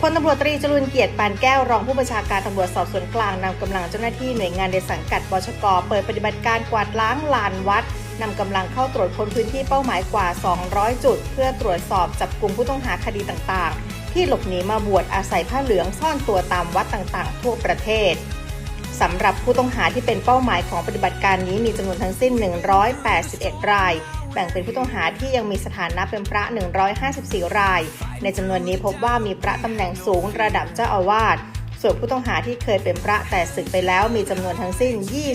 พลตำรวจตรีจรุนเกียรติปานแก้วรองผู้บัญชาการตำรวจสอบสวนกลางนำกำลังเจ้าหน้าที่หน่วยงานในสังกัดบชกเปิดปฏิบัติการกวาดล้างลานวัดนำกำลังเข้าตรวจค้นพื้นที่เป้าหมายกว่า 200 จุด เพื่อตรวจสอบจับกลุ่มผู้ต้องหาคดีต่างๆ ที่หลบหนีมาบวชอาศัยผ้าเหลืองซ่อนตัวตามวัดต่างๆ ทั่วประเทศ สำหรับผู้ต้องหาที่เป็นเป้าหมายของปฏิบัติการนี้มีจำนวนทั้งสิ้น 181 ราย แบ่งเป็นผู้ต้องหาที่ยังมีสถานะเป็นพระ 154 ราย ในจำนวนนี้พบว่ามีพระตำแหน่งสูงระดับเจ้าอาวาส ส่วนผู้ต้องหาที่เคยเป็นพระแต่ศึกไปแล้วมีจำนวนทั้งสิ้น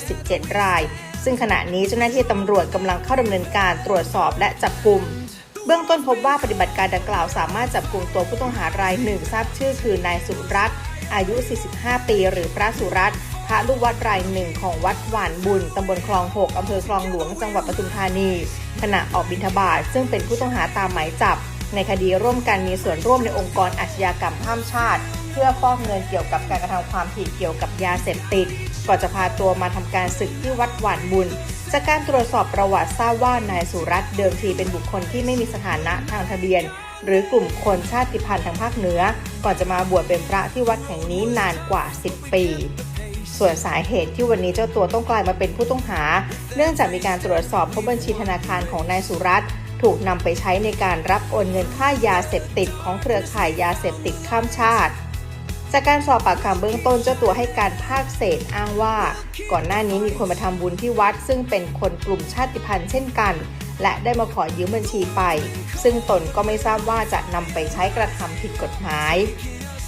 27 ราย ซึ่งขณะนี้เจ้าหน้าที่ตำรวจกำลังเข้าดำเนินการตรวจสอบและจับกลุ่มเบื้องต้นพบว่าปฏิบัติการดังกล่าวสามารถจับกลุ่มตัวผู้ต้องหารายหนึ่งทราบชื่อคือนายสุรัตน์อายุ 45 ปี หรือพระสุรัตน์ พระลูกวัดรายหนึ่งของวัดหวานบุญตำบลคลอง6อำเภอคลองหลวงจังหวัดปทุมธานี ขณะออกบิณฑบาตซึ่งเป็นผู้ต้องหาตามหมายจับ ในคดีร่วมกันมีส่วนร่วมในองค์กรอาชญากรรมข้ามชาติ เพื่อฟอกเงินเกี่ยวกับการกระทำความผิดเกี่ยวกับยาเสพติดก่อนจะพาตัวมาทำการศึกที่วัดหวานบุญจากการตรวจสอบประวัติทราบว่านายสุรัตน์เดิมทีเป็นบุคคลที่ไม่มีสถานะทางทะเบียน หรือกลุ่มคนชาติพันธุ์ทางภาคเหนือ ก่อนจะมาบวชเป็นพระที่วัดแห่งนี้นานกว่า 10 ปี ส่วนสาเหตุที่วันนี้เจ้าตัวต้องกลายมาเป็นผู้ต้องหา เนื่องจากมีการตรวจสอบพบบัญชีธนาคารของนายสุรัตน์ถูกนำไปใช้ในการรับโอนเงินค่ายาเสพติดของเครือข่ายยาเสพติดข้ามชาติ จากการสอบปากคำเบื้องต้นเจ้าตัวให้การภาคเศษอ้างว่า ก่อนหน้านี้มีคนมาทำบุญที่วัด ซึ่งเป็นคนกลุ่มชาติพันธุ์เช่นกัน และได้มาขอยืมบัญชีไป ซึ่งตนก็ไม่ทราบว่าจะนำไปใช้กระทำผิดกฎหมาย